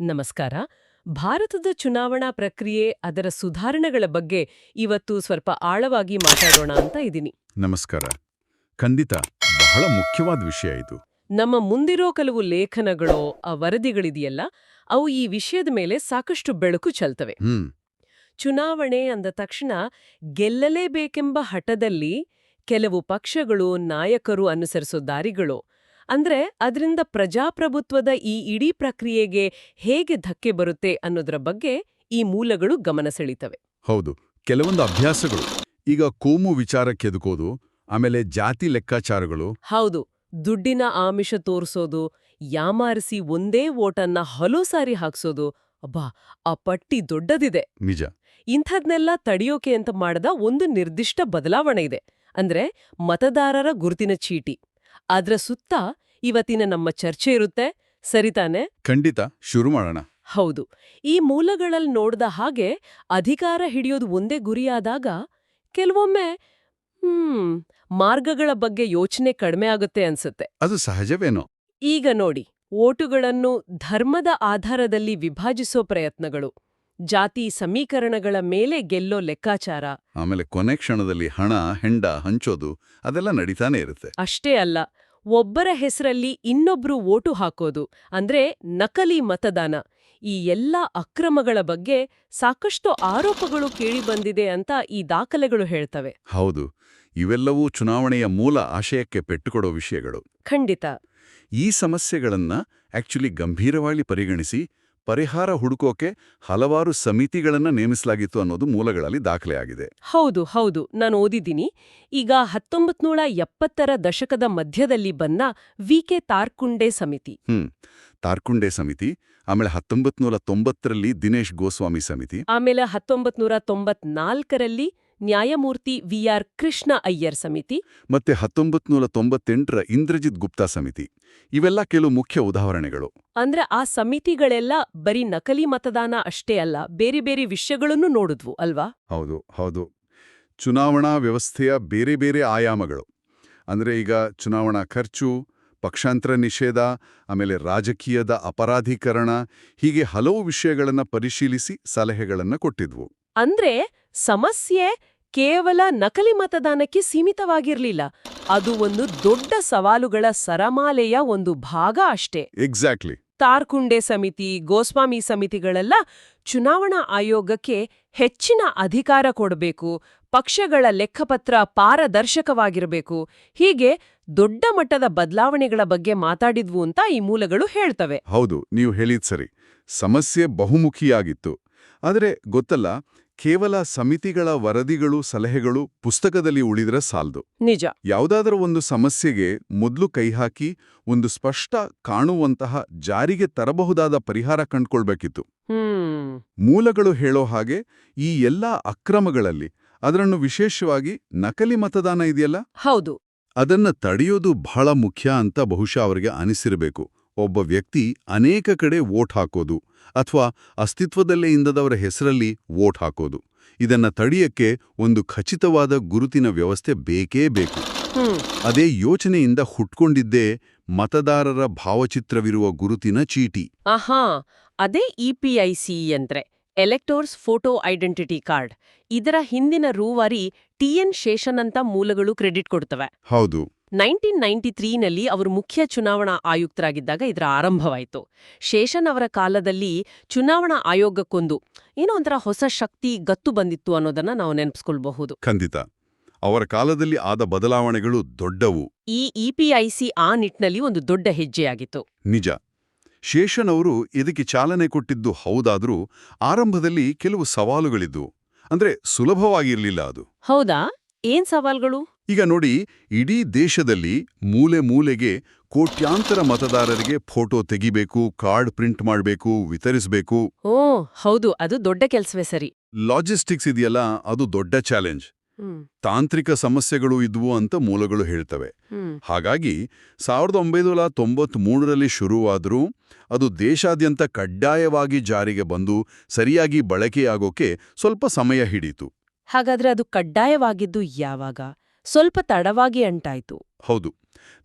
ನಮಸ್ಕಾರ. ಭಾರತದ ಚುನಾವಣಾ ಪ್ರಕ್ರಿಯೆ ಅದರ ಸುಧಾರಣೆಗಳ ಬಗ್ಗೆ ಇವತ್ತು ಸ್ವಲ್ಪ ಆಳವಾಗಿ ಮಾತಾಡೋಣ ಅಂತ ಇದ್ದೀನಿ. ನಮಸ್ಕಾರ. ಖಂಡಿತ ಬಹಳ ಮುಖ್ಯವಾದ ವಿಷಯ ಇದು. ನಮ್ಮ ಮುಂದಿರೋ ಕೆಲವು ಲೇಖನಗಳು ಆ ವರದಿಗಳಿದೆಯಲ್ಲ ಅವು ಈ ವಿಷಯದ ಮೇಲೆ ಸಾಕಷ್ಟು ಬೆಳಕು ಚೆಲ್ತವೆ. ಚುನಾವಣೆ ಅಂದ ತಕ್ಷಣ ಗೆಲ್ಲಲೇಬೇಕೆಂಬ ಹಠದಲ್ಲಿ ಕೆಲವು ಪಕ್ಷಗಳು ನಾಯಕರು ಅನುಸರಿಸೋ ದಾರಿಗಳು ಅಂದ್ರೆ ಅದರಿಂದ ಪ್ರಜಾಪ್ರಭುತ್ವದ ಈ ಇಡೀ ಪ್ರಕ್ರಿಯೆಗೆ ಹೇಗೆ ಧಕ್ಕೆ ಬರುತ್ತೆ ಅನ್ನೋದ್ರ ಬಗ್ಗೆ ಈ ಮೂಲಗಳು ಗಮನ ಸೆಳೀತವೆ. ಹೌದು ಕೆಲವೊಂದು ಅಭ್ಯಾಸಗಳು. ಈಗ ಕೋಮು ವಿಚಾರಕ್ಕೆದುಕೋದು ಆಮೇಲೆ ಜಾತಿ ಲೆಕ್ಕಾಚಾರಗಳು. ಹೌದು ದುಡ್ಡಿನ ಆಮಿಷ ತೋರಿಸೋದು ಯಾಮಾರಿಸಿ ಒಂದೇ ಓಟನ್ನ ಹಲೋ ಸಾರಿ ಹಾಕ್ಸೋದು ಅಬ್ಬಾ ಆ ಪಟ್ಟಿ ದೊಡ್ಡದಿದೆ. ನಿಜ. ಇಂಥದ್ನೆಲ್ಲ ತಡೆಯೋಕೆ ಅಂತ ಮಾಡದ ಒಂದು ನಿರ್ದಿಷ್ಟ ಬದಲಾವಣೆ ಇದೆ. ಅಂದ್ರೆ ಮತದಾರರ ಗುರುತಿನ ಚೀಟಿ. ಅದ್ರ ಸುತ್ತ ಇವತ್ತಿನ ನಮ್ಮ ಚರ್ಚೆ ಇರುತ್ತೆ. ಸರಿತಾನೆ ಖಂಡಿತ. ಶುರು ಮಾಡೋಣ. ಹೌದು. ಈ ಮೂಲಗಳಲ್ಲಿ ನೋಡ್ದ ಹಾಗೆ ಅಧಿಕಾರ ಹಿಡಿಯೋದು ಒಂದೇ ಗುರಿಯಾದಾಗ ಕೆಲವೊಮ್ಮೆ ಹ್ಮ್ ಮಾರ್ಗಗಳ ಬಗ್ಗೆ ಯೋಚನೆ ಕಡಿಮೆ ಆಗುತ್ತೆ ಅನ್ಸುತ್ತೆ. ಅದು ಸಹಜವೇನೋ? ಈಗ ನೋಡಿ ಓಟುಗಳನ್ನು ಧರ್ಮದ ಆಧಾರದಲ್ಲಿ ವಿಭಾಜಿಸೋ ಪ್ರಯತ್ನಗಳು. ಜಾತಿ ಸಮೀಕರಣಗಳ ಮೇಲೆ ಗೆಲ್ಲೋ ಲೆಕ್ಕಾಚಾರ. ಆಮೇಲೆ ಕೊನೆ ಕ್ಷಣದಲ್ಲಿ ಹಣ ಹೆಂಡ ಹಂಚೋದು ಅದೆಲ್ಲ ನಡೀತಾನೆ ಇರುತ್ತೆ. ಅಷ್ಟೇ ಅಲ್ಲ. ಒಬ್ಬರ ಹೆಸರಲ್ಲಿ ಇನ್ನೊಬ್ರು ಓಟು ಹಾಕೋದು ಅಂದ್ರೆ ನಕಲಿ ಮತದಾನ. ಈ ಎಲ್ಲ ಅಕ್ರಮಗಳ ಬಗ್ಗೆ ಸಾಕಷ್ಟು ಆರೋಪಗಳು ಕೇಳಿಬಂದಿದೆ ಅಂತ ಈ ದಾಖಲೆಗಳು ಹೇಳ್ತವೆ. ಹೌದು ಇವೆಲ್ಲವೂ ಚುನಾವಣೆಯ ಮೂಲ ಆಶಯಕ್ಕೆ ಪೆಟ್ಟುಕೊಡೋ ವಿಷಯಗಳು. ಖಂಡಿತ. ಈ ಸಮಸ್ಯೆಗಳನ್ನ ಆಕ್ಚುಲಿ ಗಂಭೀರವಾಗಿ ಪರಿಗಣಿಸಿ ಪರಿಹಾರ ಹುಡುಕೋಕೆ ಹಲವಾರು ಸಮಿತಿಗಳನ್ನು ನೇಮಿಸಲಾಗಿತ್ತು ಅನ್ನೋದು ಮೂಲಗಳಲ್ಲಿ ದಾಖಲೆಯಾಗಿದೆ. ಹೌದು ಹೌದು. ನಾನು ಓದಿದ್ದೀನಿ. ಈಗ ಹತ್ತೊಂಬತ್ ನೂರ ಎಪ್ಪತ್ತರ ದಶಕದ ಮಧ್ಯದಲ್ಲಿ ಬಂದ ವಿ ಕೆ ತಾರ್ಕುಂಡೆ ಸಮಿತಿ. ಹ್ಮ್. ತಾರ್ಕುಂಡೆ ಸಮಿತಿ ಆಮೇಲೆ ಹತ್ತೊಂಬತ್ ನೂರ ತೊಂಬತ್ತರಲ್ಲಿ ದಿನೇಶ್ ಗೋಸ್ವಾಮಿ ಸಮಿತಿ. ಆಮೇಲೆ ಹತ್ತೊಂಬತ್ ನೂರ ತೊಂಬತ್ನಾಲ್ಕರಲ್ಲಿ ನ್ಯಾಯಮೂರ್ತಿ ವಿ ಆರ್ ಕೃಷ್ಣ ಅಯ್ಯರ್ ಸಮಿತಿ. ಮತ್ತೆ ಹತ್ತೊಂಬತ್ ನೂರ ತೊಂಬತ್ತೆಂಟರ ಇಂದ್ರಜಿತ್ ಗುಪ್ತಾ ಸಮಿತಿ. ಇವೆಲ್ಲ ಕೆಲವು ಮುಖ್ಯ ಉದಾಹರಣೆಗಳು. ಅಂದ್ರೆ ಆ ಸಮಿತಿಗಳೆಲ್ಲ ಬರೀ ನಕಲಿ ಮತದಾನ ಅಷ್ಟೇ ಅಲ್ಲ ಬೇರೆ ಬೇರೆ ವಿಷಯಗಳನ್ನು ನೋಡಿದ್ವು ಅಲ್ವಾ? ಹೌದು ಹೌದು. ಚುನಾವಣಾ ವ್ಯವಸ್ಥೆಯ ಬೇರೆ ಬೇರೆ ಆಯಾಮಗಳು. ಅಂದ್ರೆ ಈಗ ಚುನಾವಣಾ ಖರ್ಚು ಪಕ್ಷಾಂತರ ನಿಷೇಧ ಆಮೇಲೆ ರಾಜಕೀಯದ ಅಪರಾಧೀಕರಣ ಹೀಗೆ ಹಲವು ವಿಷಯಗಳನ್ನು ಪರಿಶೀಲಿಸಿ ಸಲಹೆಗಳನ್ನ ಕೊಟ್ಟಿದ್ವು. ಅಂದ್ರೆ ಸಮಸ್ಯೆ ಕೇವಲ ನಕಲಿ ಮತದಾನಕ್ಕೆ ಸೀಮಿತವಾಗಿರ್ಲಿಲ್ಲ ಅದು ಒಂದು ದೊಡ್ಡ ಸವಾಲುಗಳ ಸರಮಾಲೆಯ ಒಂದು ಭಾಗ ಅಷ್ಟೇ. ಎಕ್ಸಾಕ್ಟ್ಲಿ ತಾರ್ಕುಂಡೆ ಸಮಿತಿ, ಗೋಸ್ವಾಮಿ ಸಮಿತಿಗಳೆಲ್ಲ ಚುನಾವಣಾ ಆಯೋಗಕ್ಕೆ ಹೆಚ್ಚಿನ ಅಧಿಕಾರ ಕೊಡಬೇಕು, ಪಕ್ಷಗಳ ಲೆಕ್ಕಪತ್ರ ಪಾರದರ್ಶಕವಾಗಿರಬೇಕು. ಹೀಗೆ ದೊಡ್ಡ ಮಟ್ಟದ ಬದಲಾವಣೆಗಳ ಬಗ್ಗೆ ಮಾತಾಡಿದ್ವು ಅಂತ ಈ ಮೂಲಗಳು ಹೇಳ್ತವೆ. ಹೌದು, ನೀವು ಹೇಳಿದ್ ಸರಿ. ಸಮಸ್ಯೆ ಬಹುಮುಖಿಯಾಗಿತ್ತು. ಆದರೆ ಗೊತ್ತಲ್ಲ ಕೇವಲ ಸಮಿತಿಗಳ ವರದಿಗಳು ಸಲಹೆಗಳು ಪುಸ್ತಕದಲ್ಲಿ ಉಳಿದ್ರೆ ಸಾಲ್ದು. ನಿಜ. ಯಾವುದಾದರೂ ಒಂದು ಸಮಸ್ಯೆಗೆ ಮೊದಲು ಕೈಹಾಕಿ ಒಂದು ಸ್ಪಷ್ಟ ಕಾಣುವಂತಹ ಜಾರಿಗೆ ತರಬಹುದಾದ ಪರಿಹಾರ ಕಂಡ್ಕೊಳ್ಬೇಕಿತ್ತು. ಮೂಲಗಳು ಹೇಳೋ ಹಾಗೆ ಈ ಎಲ್ಲಾ ಅಕ್ರಮಗಳಲ್ಲಿ ಅದರನ್ನು ವಿಶೇಷವಾಗಿ ನಕಲಿ ಮತದಾನ ಇದೆಯಲ್ಲ? ಹೌದು. ಅದನ್ನ ತಡೆಯೋದು ಬಹಳ ಮುಖ್ಯ ಅಂತ ಬಹುಶಃ ಅವರಿಗೆ ಅನಿಸಿರಬೇಕು. ಒಬ್ಬ ವ್ಯಕ್ತಿ ಅನೇಕ ಕಡೆ ವೋಟ್ ಹಾಕೋದು ಅಥವಾ ಅಸ್ತಿತ್ವದಲ್ಲೇ ಇಂದದವರ ಹೆಸರಲ್ಲಿ ವೋಟ್ ಹಾಕೋದು. ಇದನ್ನ ತಡೆಯಕ್ಕೆ ಒಂದು ಖಚಿತವಾದ ಗುರುತಿನ ವ್ಯವಸ್ಥೆ ಬೇಕೇ ಬೇಕು. ಅದೇ ಯೋಚನೆಯಿಂದ ಹುಟ್ಕೊಂಡಿದ್ದೇ ಮತದಾರರ ಭಾವಚಿತ್ರವಿರುವ ಗುರುತಿನ ಚೀಟಿ. ಆಹಾ ಅದೇ ಇಪಿಐಸಿ ಅಂದ್ರೆ ಎಲೆಕ್ಟೋರ್ಸ್ ಫೋಟೋ ಐಡೆಂಟಿಟಿ ಕಾರ್ಡ್. ಇದರ ಹಿಂದಿನ ರೂವಾರಿ ಟಿಎನ್ ಶೇಷನ್ ಅಂತ ಮೂಲಗಳು ಕ್ರೆಡಿಟ್ ಕೊಡ್ತವೆ. ಹೌದು. ನೈನ್ಟೀನ್ ನೈನ್ಟಿ ತ್ರೀನಲ್ಲಿ ಅವರು ಮುಖ್ಯ ಚುನಾವಣಾ ಆಯುಕ್ತರಾಗಿದ್ದಾಗ ಇದರ ಆರಂಭವಾಯಿತು. ಶೇಷನ್ ಅವರ ಕಾಲದಲ್ಲಿ ಚುನಾವಣಾ ಆಯೋಗಕ್ಕೊಂದು ಏನೋ ಒಂಥರ ಹೊಸ ಶಕ್ತಿ ಗತ್ತು ಬಂದಿತ್ತು ಅನ್ನೋದನ್ನ ನಾವು ನೆನಪಿಸ್ಕೊಳ್ಬಹುದು. ಖಂಡಿತ. ಅವರ ಕಾಲದಲ್ಲಿ ಆದ ಬದಲಾವಣೆಗಳು ದೊಡ್ಡವು. ಈ ಇಪಿಐಸಿ ಆ ನಿಟ್ಟಿನಲ್ಲಿ ಒಂದು ದೊಡ್ಡ ಹೆಜ್ಜೆಯಾಗಿತ್ತು. ನಿಜ. ಶೇಷನ್ ಅವರು ಇದಕ್ಕೆ ಚಾಲನೆ ಕೊಟ್ಟಿದ್ದು ಹೌದಾದರೂ ಆರಂಭದಲ್ಲಿ ಕೆಲವು ಸವಾಲುಗಳಿದ್ವು. ಅಂದ್ರೆ ಸುಲಭವಾಗಿರ್ಲಿಲ್ಲ ಅದು. ಹೌದಾ? ಏನ್ ಸವಾಲ್ಗಳು? ಈಗ ನೋಡಿ ಇಡೀ ದೇಶದಲ್ಲಿ ಮೂಲೆ ಮೂಲೆಗೆ ಕೋಟ್ಯಾಂತರ ಮತದಾರರಿಗೆ ಫೋಟೋ ತೆಗಿಬೇಕು ಕಾರ್ಡ್ ಪ್ರಿಂಟ್ ಮಾಡಬೇಕು ವಿತರಿಸಬೇಕು. ಓ ಹೌದು ಅದು ದೊಡ್ಡ ಕೆಲಸವೇ ಸರಿ. ಲಾಜಿಸ್ಟಿಕ್ಸ್ ಇದೆಯಲ್ಲ ಅದು ದೊಡ್ಡ ಚಾಲೆಂಜ್. ತಾಂತ್ರಿಕ ಸಮಸ್ಯೆಗಳು ಇದ್ವು ಅಂತ ಮೂಲಗಳು ಹೇಳ್ತವೆ. ಹಾಗಾಗಿ ಸಾವಿರದ ಒಂಬೈನೂರ ತೊಂಬತ್ಮೂರರಲ್ಲಿ ಶುರುವಾದರೂ ಅದು ದೇಶಾದ್ಯಂತ ಕಡ್ಡಾಯವಾಗಿ ಜಾರಿಗೆ ಬಂದು ಸರಿಯಾಗಿ ಬಳಕೆಯಾಗೋಕೆ ಸ್ವಲ್ಪ ಸಮಯ ಹಿಡೀತು. ಹಾಗಾದ್ರೆ ಅದು ಕಡ್ಡಾಯವಾಗಿದ್ದು ಯಾವಾಗ? ಸ್ವಲ್ಪ ತಡವಾಗಿ ಅಂಟಾಯಿತು. ಹೌದು.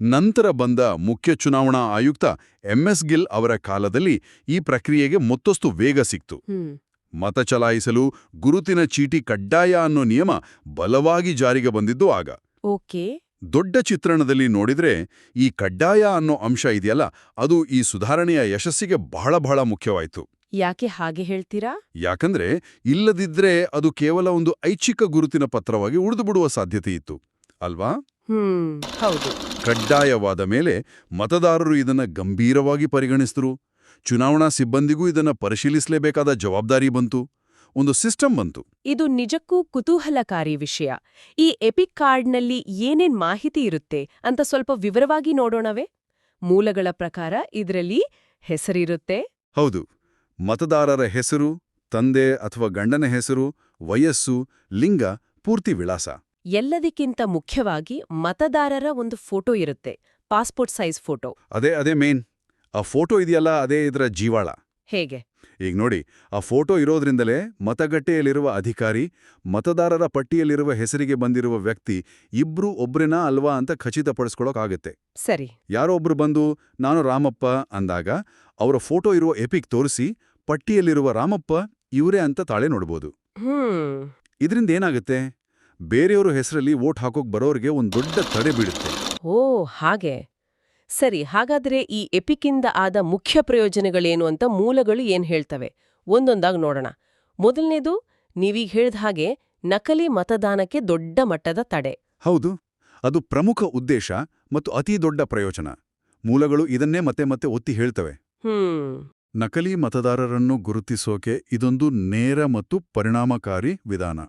ನಂತರ ಬಂದ ಮುಖ್ಯ ಚುನಾವಣಾ ಆಯುಕ್ತ ಎಂಎಸ್ ಗಿಲ್ ಅವರ ಕಾಲದಲ್ಲಿ ಈ ಪ್ರಕ್ರಿಯೆಗೆ ಮತ್ತಷ್ಟು ವೇಗ ಸಿಕ್ತು. ಮತ ಚಲಾಯಿಸಲು ಗುರುತಿನ ಚೀಟಿ ಕಡ್ಡಾಯ ಅನ್ನೋ ನಿಯಮ ಬಲವಾಗಿ ಜಾರಿಗೆ ಬಂದಿದ್ದು ಆಗ. ಓಕೆ. ದೊಡ್ಡ ಚಿತ್ರಣದಲ್ಲಿ ನೋಡಿದ್ರೆ ಈ ಕಡ್ಡಾಯ ಅನ್ನೋ ಅಂಶ ಇದೆಯಲ್ಲ ಅದು ಈ ಸುಧಾರಣೆಯ ಯಶಸ್ಸಿಗೆ ಬಹಳ ಬಹಳ ಮುಖ್ಯವಾಯಿತು. ಯಾಕೆ ಹಾಗೆ ಹೇಳ್ತೀರಾ? ಯಾಕಂದ್ರೆ ಇಲ್ಲದಿದ್ರೆ ಅದು ಕೇವಲ ಒಂದು ಐಚ್ಛಿಕ ಗುರುತಿನ ಪತ್ರವಾಗಿ ಉಳಿದುಬಿಡುವ ಸಾಧ್ಯತೆ ಇತ್ತು ಅಲ್ವಾ? ಹ್ಮ್ ಹೌದು. ಕಡ್ಡಾಯವಾದ ಮೇಲೆ ಮತದಾರರು ಇದನ್ನ ಗಂಭೀರವಾಗಿ ಪರಿಗಣಿಸಿದ್ರು. ಚುನಾವಣಾ ಸಿಬ್ಬಂದಿಗೂ ಇದನ್ನ ಪರಿಶೀಲಿಸಲೇಬೇಕಾದ ಜವಾಬ್ದಾರಿ ಬಂತು. ಒಂದು ಸಿಸ್ಟಮ್ ಬಂತು. ಇದು ನಿಜಕ್ಕೂ ಕುತೂಹಲಕಾರಿ ವಿಷಯ. ಈ ಎಪಿಕ್ ಕಾರ್ಡ್ನಲ್ಲಿ ಏನೇನ್ ಮಾಹಿತಿ ಇರುತ್ತೆ ಅಂತ ಸ್ವಲ್ಪ ವಿವರವಾಗಿ ನೋಡೋಣವೇ? ಮೂಲಗಳ ಪ್ರಕಾರ ಇದರಲ್ಲಿ ಹೆಸರಿರುತ್ತೆ? ಹೌದು. ಮತದಾರರ ಹೆಸರು ತಂದೆ ಅಥವಾ ಗಂಡನ ಹೆಸರು ವಯಸ್ಸು ಲಿಂಗ ಪೂರ್ತಿ ವಿಳಾಸ. ಎಲ್ಲದಕ್ಕಿಂತ ಮುಖ್ಯವಾಗಿ ಮತದಾರರ ಒಂದು ಫೋಟೋ ಇರುತ್ತೆ ಪಾಸ್ಪೋರ್ಟ್ ಸೈಜ್ ಫೋಟೋ. ಅದೇ ಅದೇ ಮೇನ್. ಆ ಫೋಟೋ ಇದೆಯಲ್ಲ ಅದೇ ಇದರ ಜೀವಾಳ. ಹೇಗೆ? ಈಗ ನೋಡಿ ಆ ಫೋಟೋ ಇರೋದ್ರಿಂದಲೇ ಮತಗಟ್ಟೆಯಲ್ಲಿರುವ ಅಧಿಕಾರಿ ಮತದಾರರ ಪಟ್ಟಿಯಲ್ಲಿರುವ ಹೆಸರಿಗೆ ಬಂದಿರುವ ವ್ಯಕ್ತಿ ಇಬ್ರು ಒಬ್ರಿನ ಅಲ್ವಾ ಅಂತ ಖಚಿತಪಡಿಸ್ಕೊಳಕಾಗತ್ತೆ ಸರಿ. ಯಾರೋ ಒಬ್ರು ಬಂದು ನಾನು ರಾಮಪ್ಪ ಅಂದಾಗ ಅವರ ಫೋಟೋ ಇರುವ ಎಪಿಕ್ ತೋರಿಸಿ ಪಟ್ಟಿಯಲ್ಲಿರುವ ರಾಮಪ್ಪ ಇವರೇ ಅಂತ ತಾಳೆ ನೋಡ್ಬೋದು. ಇದರಿಂದ ಏನಾಗುತ್ತೆ? ಬೇರೆಯವರ ಹೆಸರಲ್ಲಿ ವೋಟ್ ಹಾಕೋಕ್ ಬರೋರಿಗೆ ಒಂದು ದೊಡ್ಡ ತಡೆ ಬೀಳುತ್ತೆ. ಓ ಹಾಗೆ. ಸರಿ ಹಾಗಾದ್ರೆ ಈ ಎಪಿಕಿಂದ ಆದ ಮುಖ್ಯ ಪ್ರಯೋಜನಗಳೇನು ಅಂತ ಮೂಲಗಳು ಏನ್ ಹೇಳ್ತವೆ? ಒಂದೊಂದಾಗಿ ನೋಡೋಣ. ಮೊದಲನೇದು ನೀವೀಗ ಹೇಳ್ದ ಹಾಗೆ ನಕಲಿ ಮತದಾನಕ್ಕೆ ದೊಡ್ಡ ಮಟ್ಟದ ತಡೆ. ಹೌದು. ಅದು ಪ್ರಮುಖ ಉದ್ದೇಶ ಮತ್ತು ಅತಿ ದೊಡ್ಡ ಪ್ರಯೋಜನ. ಮೂಲಗಳು ಇದನ್ನೇ ಮತ್ತೆ ಮತ್ತೆ ಒತ್ತಿ ಹೇಳ್ತವೆ. ಹ್ಮ್. ನಕಲಿ ಮತದಾರರನ್ನು ಗುರುತಿಸೋಕೆ ಇದೊಂದು ನೇರ ಮತ್ತು ಪರಿಣಾಮಕಾರಿ ವಿಧಾನ.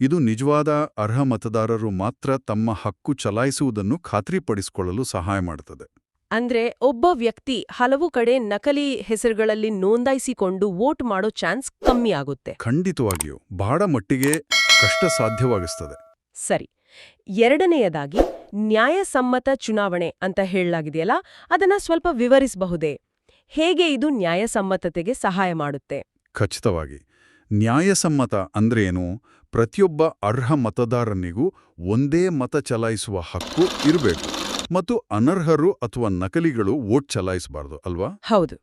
ಇದು ನಿಜವಾದ ಅರ್ಹ ಮತದಾರರು ಮಾತ್ರ ತಮ್ಮ ಹಕ್ಕು ಚಲಾಯಿಸುವುದನ್ನು ಖಾತ್ರಿಪಡಿಸಿಕೊಳ್ಳಲು ಸಹಾಯ ಮಾಡುತ್ತದೆ. ಅಂದ್ರೆ ಒಬ್ಬ ವ್ಯಕ್ತಿ ಹಲವು ಕಡೆ ನಕಲಿ ಹೆಸರುಗಳಲ್ಲಿ ನೋಂದಾಯಿಸಿಕೊಂಡು ವೋಟ್ ಮಾಡೋ ಚಾನ್ಸ್ ಕಮ್ಮಿ ಆಗುತ್ತೆ. ಖಂಡಿತವಾಗಿಯೂ ಬಹಳ ಮಟ್ಟಿಗೆ ಕಷ್ಟ ಸಾಧ್ಯವಾಗಿಸ್ತದೆ. ಸರಿ ಎರಡನೆಯದಾಗಿ ನ್ಯಾಯಸಮ್ಮತ ಚುನಾವಣೆ ಅಂತ ಹೇಳಲಾಗಿದೆಯಲ್ಲ ಅದನ್ನ ಸ್ವಲ್ಪ ವಿವರಿಸಬಹುದೇ? ಹೇಗೆ ಇದು ನ್ಯಾಯಸಮ್ಮತತೆಗೆ ಸಹಾಯ ಮಾಡುತ್ತೆ? ಖಚಿತವಾಗಿ ನ್ಯಾಯಸಮ್ಮತ ಅಂದ್ರೇನು? ಪ್ರತಿಯೊಬ್ಬ ಅರ್ಹ ಮತದಾರನಿಗೂ ಒಂದೇ ಮತ ಚಲಾಯಿಸುವ ಹಕ್ಕು ಇರಬೇಕು ಮತ್ತು ಅನರ್ಹರು ಅಥವಾ ನಕಲಿಗಳು ವೋಟ್ ಚಲಾಯಿಸಬಾರದು ಅಲ್ವಾ? ಹೌದು.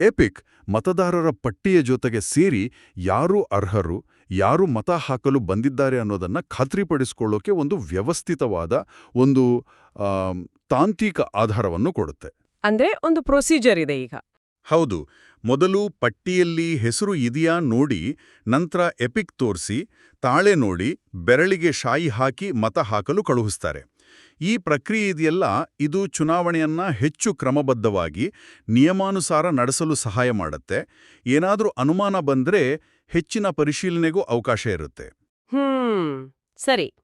ಎಪಿಕ್ ಮತದಾರರ ಪಟ್ಟಿಯ ಜೊತೆಗೆ ಸೇರಿ ಯಾರು ಅರ್ಹರು ಯಾರು ಮತ ಹಾಕಲು ಬಂದಿದ್ದಾರೆ ಅನ್ನೋದನ್ನ ಖಾತ್ರಿಪಡಿಸಿಕೊಳ್ಳೋಕೆ ಒಂದು ವ್ಯವಸ್ಥಿತವಾದ ಒಂದು ತಾಂತ್ರಿಕ ಆಧಾರವನ್ನು ಕೊಡುತ್ತೆ. ಅಂದ್ರೆ ಒಂದು ಪ್ರೊಸೀಜರ್ ಇದೆ ಈಗ. ಹೌದು. ಮೊದಲು ಪಟ್ಟಿಯಲ್ಲಿ ಹೆಸರು ಇದೆಯಾ ನೋಡಿ ನಂತರ ಎಪಿಕ್ ತೋರಿಸಿ ತಾಳೆ ನೋಡಿ ಬೆರಳಿಗೆ ಶಾಯಿ ಹಾಕಿ ಮತ ಹಾಕಲು ಕಳುಹಿಸ್ತಾರೆ. ಈ ಪ್ರಕ್ರಿಯೆ ಇದೆಯಲ್ಲ ಇದು ಚುನಾವಣೆಯನ್ನ ಹೆಚ್ಚು ಕ್ರಮಬದ್ಧವಾಗಿ ನಿಯಮಾನುಸಾರ ನಡೆಸಲು ಸಹಾಯ ಮಾಡುತ್ತೆ. ಏನಾದರೂ ಅನುಮಾನ ಬಂದ್ರೆ ಹೆಚ್ಚಿನ ಪರಿಶೀಲನೆಗೂ ಅವಕಾಶ ಇರುತ್ತೆ. ಹ್ಮ್. ಸರಿ.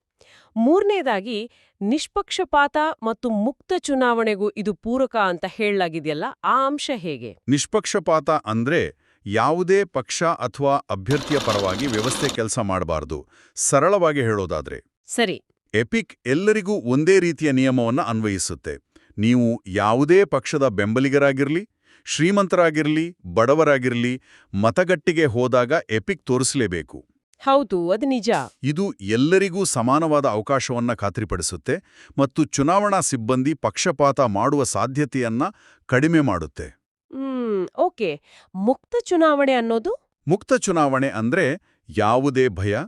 ಮೂರನೇದಾಗಿ ನಿಷ್ಪಕ್ಷಪಾತ ಮತ್ತು ಮುಕ್ತ ಚುನಾವಣೆಗೂ ಇದು ಪೂರಕ ಅಂತ ಹೇಳಲಾಗಿದೆಯಲ್ಲ ಆ ಅಂಶ ಹೇಗೆ? ನಿಷ್ಪಕ್ಷಪಾತ ಅಂದ್ರೆ ಯಾವುದೇ ಪಕ್ಷ ಅಥವಾ ಅಭ್ಯರ್ಥಿಯ ಪರವಾಗಿ ವ್ಯವಸ್ಥೆ ಕೆಲಸ ಮಾಡಬಾರದು. ಸರಳವಾಗಿ ಹೇಳೋದಾದ್ರೆ ಸರಿ. ಎಪಿಕ್ ಎಲ್ಲರಿಗೂ ಒಂದೇ ರೀತಿಯ ನಿಯಮವನ್ನು ಅನ್ವಯಿಸುತ್ತೆ. ನೀವು ಯಾವುದೇ ಪಕ್ಷದ ಬೆಂಬಲಿಗರಾಗಿರಲಿ ಶ್ರೀಮಂತರಾಗಿರಲಿ ಬಡವರಾಗಿರಲಿ ಮತಗಟ್ಟಿಗೆ ಹೋದಾಗ ಎಪಿಕ್ ತೋರಿಸಲೇಬೇಕು. ಹೌದು ಅದು ನಿಜ. ಇದು ಎಲ್ಲರಿಗೂ ಸಮಾನವಾದ ಅವಕಾಶವನ್ನ ಖಾತ್ರಿಪಡಿಸುತ್ತೆ ಮತ್ತು ಚುನಾವಣಾ ಸಿಬ್ಬಂದಿ ಪಕ್ಷಪಾತ ಮಾಡುವ ಸಾಧ್ಯತೆಯನ್ನ ಕಡಿಮೆ ಮಾಡುತ್ತೆ. Hmm okay. ಮುಕ್ತ ಚುನಾವಣೆ ಅನ್ನೋದು? ಮುಕ್ತ ಚುನಾವಣೆ ಅಂದ್ರೆ ಯಾವುದೇ ಭಯ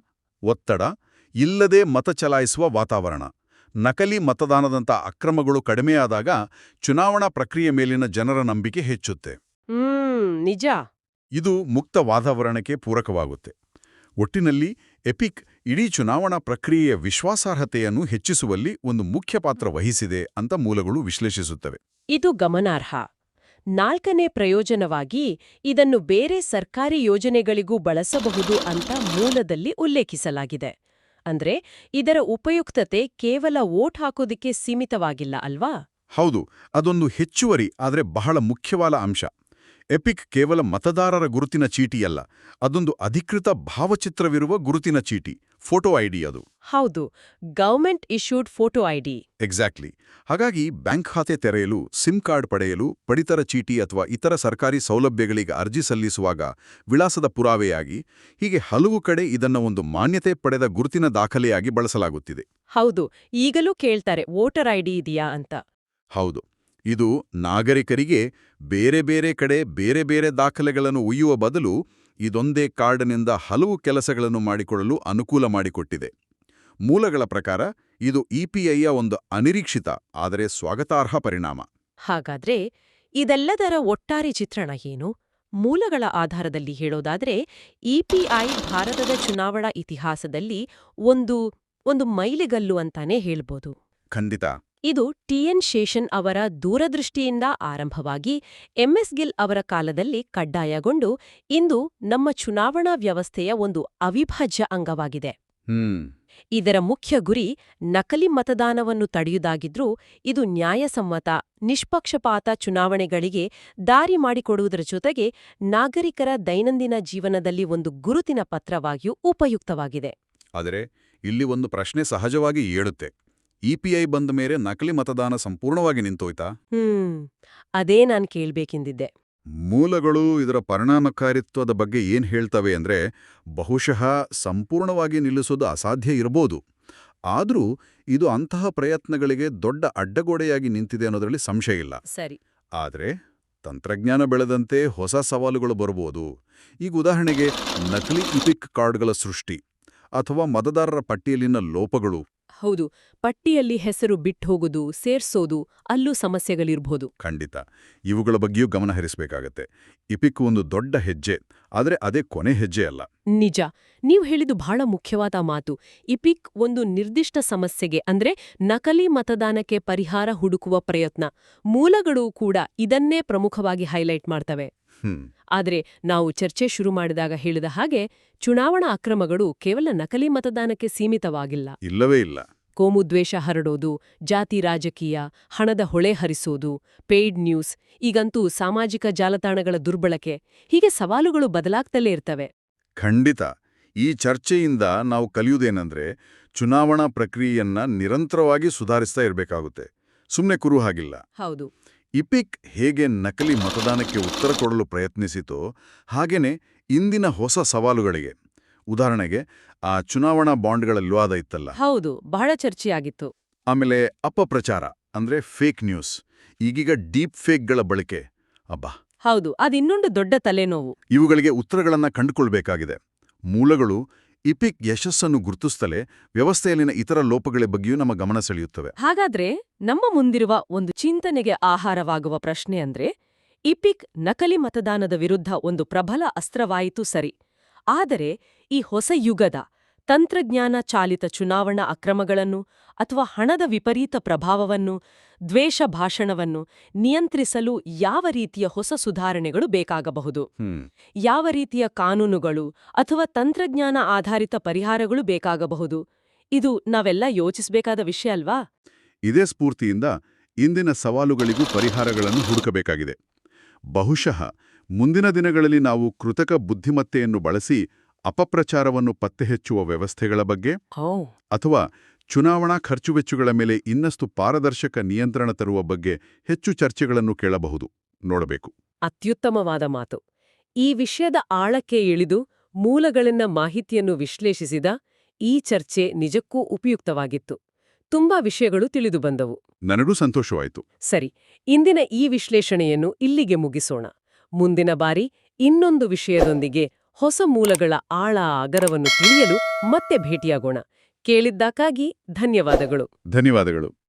ಒತ್ತಡ ಇಲ್ಲದೆ ಮತ ಚಲಾಯಿಸುವ ವಾತಾವರಣ. ನಕಲಿ ಮತದಾನದಂಥ ಅಕ್ರಮಗಳು ಕಡಿಮೆಯಾದಾಗ ಚುನಾವಣಾ ಪ್ರಕ್ರಿಯೆ ಮೇಲಿನ ಜನರ ನಂಬಿಕೆ ಹೆಚ್ಚುತ್ತೆ. ಹ್ಮ್ ನಿಜ. ಇದು ಮುಕ್ತ ವಾತಾವರಣಕ್ಕೆ ಪೂರಕವಾಗುತ್ತೆ. ಒಟ್ಟಿನಲ್ಲಿ ಎಪಿಕ್ ಇಡೀ ಚುನಾವಣಾ ಪ್ರಕ್ರಿಯೆಯ ವಿಶ್ವಾಸಾರ್ಹತೆಯನ್ನು ಹೆಚ್ಚಿಸುವಲ್ಲಿ ಒಂದು ಮುಖ್ಯ ಪಾತ್ರ ವಹಿಸಿದೆ ಅಂತ ಮೂಲಗಳು ವಿಶ್ಲೇಷಿಸುತ್ತವೆ. ಇದು ಗಮನಾರ್ಹ. ನಾಲ್ಕನೇ ಪ್ರಯೋಜನವಾಗಿ ಇದನ್ನು ಬೇರೆ ಸರ್ಕಾರಿ ಯೋಜನೆಗಳಿಗೂ ಬಳಸಬಹುದು ಅಂತ ಮೂಲದಲ್ಲಿ ಉಲ್ಲೇಖಿಸಲಾಗಿದೆ. ಅಂದ್ರೆ ಇದರ ಉಪಯುಕ್ತತೆ ಕೇವಲ ವೋಟ್ ಹಾಕೋದಿಕ್ಕೆ ಸೀಮಿತವಾಗಿಲ್ಲ ಅಲ್ವಾ? ಹೌದು ಅದೊಂದು ಹೆಚ್ಚುವರಿ ಆದರೆ ಬಹಳ ಮುಖ್ಯವಾದ ಅಂಶ. ಎಪಿಕ್ ಕೇವಲ ಮತದಾರರ ಗುರುತಿನ ಚೀಟಿಯಲ್ಲ ಅದೊಂದು ಅಧಿಕೃತ ಭಾವಚಿತ್ರವಿರುವ ಗುರುತಿನ ಚೀಟಿ ಫೋಟೋ ಐಡಿ ಅದು. ಹೌದು government issued photo ID. Exactly. ಹಾಗಾಗಿ ಬ್ಯಾಂಕ್ ಖಾತೆ ತೆರೆಯಲು ಸಿಮ್ ಕಾರ್ಡ್ ಪಡೆಯಲು ಪಡಿತರ ಚೀಟಿ ಅಥವಾ ಇತರ ಸರ್ಕಾರಿ ಸೌಲಭ್ಯಗಳಿಗೆ ಅರ್ಜಿ ಸಲ್ಲಿಸುವಾಗ ವಿಳಾಸದ ಪುರಾವೆಯಾಗಿ ಹೀಗೆ ಹಲವು ಕಡೆ ಇದನ್ನ ಒಂದು ಮಾನ್ಯತೆ ಪಡೆದ ಗುರುತಿನ ದಾಖಲೆಯಾಗಿ ಬಳಸಲಾಗುತ್ತಿದೆ. ಹೌದು ಈಗಲೂ ಕೇಳ್ತಾರೆ ವೋಟರ್ ಐಡಿ ಇದೆಯಾ ಅಂತ. ಹೌದು. ಇದು ನಾಗರಿಕರಿಗೆ ಬೇರೆ ಬೇರೆ ಕಡೆ ಬೇರೆ ಬೇರೆ ದಾಖಲೆಗಳನ್ನು ಉಯ್ಯುವ ಬದಲು ಇದೊಂದೇ ಕಾರ್ಡ್ನಿಂದ ಹಲವು ಕೆಲಸಗಳನ್ನು ಮಾಡಿಕೊಳ್ಳಲು ಅನುಕೂಲ ಮಾಡಿಕೊಟ್ಟಿದೆ. ಮೂಲಗಳ ಪ್ರಕಾರ ಇದು ಇಪಿಐಯ ಒಂದು ಅನಿರೀಕ್ಷಿತ ಆದರೆ ಸ್ವಾಗತಾರ್ಹ ಪರಿಣಾಮ. ಹಾಗಾದ್ರೆ ಇದೆಲ್ಲದರ ಒಟ್ಟಾರೆ ಚಿತ್ರಣ ಏನು? ಮೂಲಗಳ ಆಧಾರದಲ್ಲಿ ಹೇಳೋದಾದ್ರೆ ಇಪಿಐ ಭಾರತದ ಚುನಾವಣಾ ಇತಿಹಾಸದಲ್ಲಿ ಒಂದು ಒಂದು ಮೈಲಿಗಲ್ಲು ಅಂತಾನೆ ಹೇಳ್ಬೋದು. ಖಂಡಿತ. ಇದು ಟಿಎನ್ ಶೇಷನ್ ಅವರ ದೂರದೃಷ್ಟಿಯಿಂದ ಆರಂಭವಾಗಿ ಎಂಎಸ್ ಗಿಲ್ ಅವರ ಕಾಲದಲ್ಲಿ ಕಡ್ಡಾಯಗೊಂಡು ಇಂದು ನಮ್ಮ ಚುನಾವಣಾ ವ್ಯವಸ್ಥೆಯ ಒಂದು ಅವಿಭಾಜ್ಯ ಅಂಗವಾಗಿದೆ. ಇದರ ಮುಖ್ಯ ಗುರಿ ನಕಲಿ ಮತದಾನವನ್ನು ತಡೆಯುವುದಾಗಿದ್ರೂ ಇದು ನ್ಯಾಯಸಮ್ಮತ ನಿಷ್ಪಕ್ಷಪಾತ ಚುನಾವಣೆಗಳಿಗೆ ದಾರಿ ಮಾಡಿಕೊಡುವುದರ ಜೊತೆಗೆ ನಾಗರಿಕರ ದೈನಂದಿನ ಜೀವನದಲ್ಲಿ ಒಂದು ಗುರುತಿನ ಪತ್ರವಾಗಿಯೂ ಉಪಯುಕ್ತವಾಗಿದೆ. ಆದರೆ ಇಲ್ಲಿ ಒಂದು ಪ್ರಶ್ನೆ ಸಹಜವಾಗಿ ಏಳುತ್ತೆ. ಇಪಿಐ ಬಂದ ಮೇಲೆ ನಕಲಿ ಮತದಾನ ಸಂಪೂರ್ಣವಾಗಿ ನಿಂತೋಯ್ತಾ? ಹ್ಮ್ ಅದೇ ನಾನು ಕೇಳ್ಬೇಕೆಂದಿದ್ದೆ. ಮೂಲಗಳು ಇದರ ಪರಿಣಾಮಕಾರಿತ್ವದ ಬಗ್ಗೆ ಏನ್ ಹೇಳ್ತವೆ ಅಂದ್ರೆ ಬಹುಶಃ ಸಂಪೂರ್ಣವಾಗಿ ನಿಲ್ಲಿಸೋದು ಅಸಾಧ್ಯ ಇರಬಹುದು ಆದರೂ ಇದು ಅಂತಹ ಪ್ರಯತ್ನಗಳಿಗೆ ದೊಡ್ಡ ಅಡ್ಡಗೋಡೆಯಾಗಿ ನಿಂತಿದೆ ಅನ್ನೋದರಲ್ಲಿ ಸಂಶಯ ಇಲ್ಲ. ಸರಿ. ಆದರೆ ತಂತ್ರಜ್ಞಾನ ಬೆಳೆದಂತೆ ಹೊಸ ಸವಾಲುಗಳು ಬರಬಹುದು. ಈಗ ಉದಾಹರಣೆಗೆ ನಕಲಿ ಇಪಿಕ್ ಕಾರ್ಡ್ಗಳ ಸೃಷ್ಟಿ ಅಥವಾ ಮತದಾರರ ಪಟ್ಟಿಯಲ್ಲಿನ ಲೋಪಗಳು ಹೌದು ಪಟ್ಟಿಯಲ್ಲಿ ಹೆಸರು ಬಿಟ್ಟು ಹೋಗೋದು ಸೇರ್ಸೋದು ಅಲ್ಲೂ ಸಮಸ್ಯೆಗಳಿರ್ಬೋದು. ಖಂಡಿತ. ಇವುಗಳ ಬಗ್ಗೆಯೂ ಗಮನ ಹರಿಸಬೇಕಾಗತ್ತೆ. ಇಪಿಕ್ ಒಂದು ದೊಡ್ಡ ಹೆಜ್ಜೆ ಆದರೆ ಅದೇ ಕೊನೆ ಹೆಜ್ಜೆ ಅಲ್ಲ. ನಿಜ. ನೀವು ಹೇಳಿದು ಬಹಳ ಮುಖ್ಯವಾದ ಮಾತು. ಇಪಿಕ್ ಒಂದು ನಿರ್ದಿಷ್ಟ ಸಮಸ್ಯೆಗೆ ಅಂದ್ರೆ ನಕಲಿ ಮತದಾನಕ್ಕೆ ಪರಿಹಾರ ಹುಡುಕುವ ಪ್ರಯತ್ನ. ಮೂಲಗಳು ಕೂಡ ಇದನ್ನೇ ಪ್ರಮುಖವಾಗಿ ಹೈಲೈಟ್ ಮಾಡ್ತವೆ. ಆದರೆ ನಾವು ಚರ್ಚೆ ಶುರು ಮಾಡಿದಾಗ ಹೇಳಿದ ಹಾಗೆ ಚುನಾವಣಾ ಅಕ್ರಮಗಳು ಕೇವಲ ನಕಲಿ ಮತದಾನಕ್ಕೆ ಸೀಮಿತವಾಗಿಲ್ಲ. ಇಲ್ಲವೇ ಇಲ್ಲ. ಕೋಮುದ್ವೇಷ ಹರಡೋದು ಜಾತಿ ರಾಜಕೀಯ ಹಣದ ಹೊಳೆ ಹರಿಸೋದು ಪೇಯ್ಡ್ ನ್ಯೂಸ್ ಈಗಂತೂ ಸಾಮಾಜಿಕ ಜಾಲತಾಣಗಳ ದುರ್ಬಳಕೆ ಹೀಗೆ ಸವಾಲುಗಳು ಬದಲಾಗ್ತಲೇ ಇರ್ತವೆ. ಖಂಡಿತ. ಈ ಚರ್ಚೆಯಿಂದ ನಾವು ಕಲಿಯುವುದೇನೆಂದ್ರೆ ಚುನಾವಣಾ ಪ್ರಕ್ರಿಯೆಯನ್ನ ನಿರಂತರವಾಗಿ ಸುಧಾರಿಸ್ತಾ ಇರಬೇಕಾಗುತ್ತೆ. ಸುಮ್ಮನೆ ಕುರು ಹಾಗಿಲ್ಲ. ಹೌದು. ಇಪಿಕ್ ಹೇಗೆ ನಕಲಿ ಮತದಾನಕ್ಕೆ ಉತ್ತರ ಕೊಡಲು ಪ್ರಯತ್ನಿಸಿತೋ ಹಾಗೇನೆ ಇಂದಿನ ಹೊಸ ಸವಾಲುಗಳಿಗೆ. ಉದಾಹರಣೆಗೆ ಆ ಚುನಾವಣಾ ಬಾಂಡ್ಗಳ ವಿವಾದ ಇತ್ತಲ್ಲ. ಹೌದು ಬಹಳ ಚರ್ಚೆಯಾಗಿತ್ತು. ಆಮೇಲೆ ಅಪಪ್ರಚಾರ ಅಂದ್ರೆ ಫೇಕ್ ನ್ಯೂಸ್ ಈಗೀಗ ಡೀಪ್ ಫೇಕ್ಗಳ ಬಳಕೆ. ಅಬ್ಬಾ! ಹೌದು ಅದಿನ್ನೊಂದು ದೊಡ್ಡ ತಲೆನೋವು. ಇವುಗಳಿಗೆ ಉತ್ತರಗಳನ್ನ ಕಂಡುಕೊಳ್ಬೇಕಾಗಿದೆ. ಮೂಲಗಳು ಇಪಿಕ್ ಯಶಸ್ಸನ್ನು ಗುರುತಿಸುತ್ತಲೇ ವ್ಯವಸ್ಥೆಯಲ್ಲಿನ ಇತರ ಲೋಪಗಳ ಬಗ್ಗೆಯೂ ನಮ್ಮ ಗಮನ ಸೆಳೆಯುತ್ತವೆ. ಹಾಗಾದ್ರೆ ನಮ್ಮ ಮುಂದಿರುವ ಒಂದು ಚಿಂತನೆಗೆ ಆಹಾರವಾಗುವ ಪ್ರಶ್ನೆ ಅಂದ್ರೆ, ಇಪಿಕ್ ನಕಲಿ ಮತದಾನದ ವಿರುದ್ಧ ಒಂದು ಪ್ರಬಲ ಅಸ್ತ್ರವಾಯಿತು ಸರಿ. ಆದರೆ ಈ ಹೊಸ ಯುಗದ ತಂತ್ರಜ್ಞಾನ ಚಾಲಿತ ಚುನಾವಣಾ ಅಕ್ರಮಗಳನ್ನು ಅಥವಾ ಹಣದ ವಿಪರೀತ ಪ್ರಭಾವವನ್ನು ದ್ವೇಷ ಭಾಷಣವನ್ನು ನಿಯಂತ್ರಿಸಲು ಯಾವ ರೀತಿಯ ಹೊಸ ಸುಧಾರಣೆಗಳು ಬೇಕಾಗಬಹುದು? ಯಾವ ರೀತಿಯ ಕಾನೂನುಗಳು ಅಥವಾ ತಂತ್ರಜ್ಞಾನ ಆಧಾರಿತ ಪರಿಹಾರಗಳು ಬೇಕಾಗಬಹುದು? ಇದು ನಾವೆಲ್ಲ ಯೋಚಿಸಬೇಕಾದ ವಿಷಯ ಅಲ್ವಾ? ಇದೇ ಸ್ಫೂರ್ತಿಯಿಂದ ಇಂದಿನ ಸವಾಲುಗಳಿಗೂ ಪರಿಹಾರಗಳನ್ನು ಹುಡುಕಬೇಕಾಗಿದೆ. ಬಹುಶಃ ಮುಂದಿನ ದಿನಗಳಲ್ಲಿ ನಾವು ಕೃತಕ ಬುದ್ಧಿಮತ್ತೆಯನ್ನು ಬಳಸಿ ಅಪಪ್ರಚಾರವನ್ನು ಪತ್ತೆಹಚ್ಚುವ ವ್ಯವಸ್ಥೆಗಳ ಬಗ್ಗೆ ಅಥವಾ ಚುನಾವಣಾ ಖರ್ಚು ವೆಚ್ಚಗಳ ಮೇಲೆ ಇನ್ನಷ್ಟು ಪಾರದರ್ಶಕ ನಿಯಂತ್ರಣ ತರುವ ಬಗ್ಗೆ ಹೆಚ್ಚು ಚರ್ಚೆಗಳನ್ನು ಕೇಳಬಹುದು. ನೋಡಬೇಕು. ಅತ್ಯುತ್ತಮವಾದ ಮಾತು. ಈ ವಿಷಯದ ಆಳಕ್ಕೆ ಇಳಿದು ಮೂಲಗಳನ್ನ ಮಾಹಿತಿಯನ್ನು ವಿಶ್ಲೇಷಿಸಿದ ಈ ಚರ್ಚೆ ನಿಜಕ್ಕೂ ಉಪಯುಕ್ತವಾಗಿತ್ತು. ತುಂಬಾ ವಿಷಯಗಳು ತಿಳಿದು ಬಂದವು. ನನಗೂ ಸಂತೋಷವಾಯಿತು. ಸರಿ ಇಂದಿನ ಈ ವಿಶ್ಲೇಷಣೆಯನ್ನು ಇಲ್ಲಿಗೆ ಮುಗಿಸೋಣ. ಮುಂದಿನ ಬಾರಿ ಇನ್ನೊಂದು ವಿಷಯದೊಂದಿಗೆ ಹೊಸ ಮೂಲಗಳ ಆಳ ಅಗರವನ್ನು ತಿಳಿಯಲು ಮತ್ತೆ ಭೇಟಿಯಾಗೋಣ. ಕೇಳಿದ್ದಕ್ಕಾಗಿ ಧನ್ಯವಾದಗಳು. ಧನ್ಯವಾದಗಳು.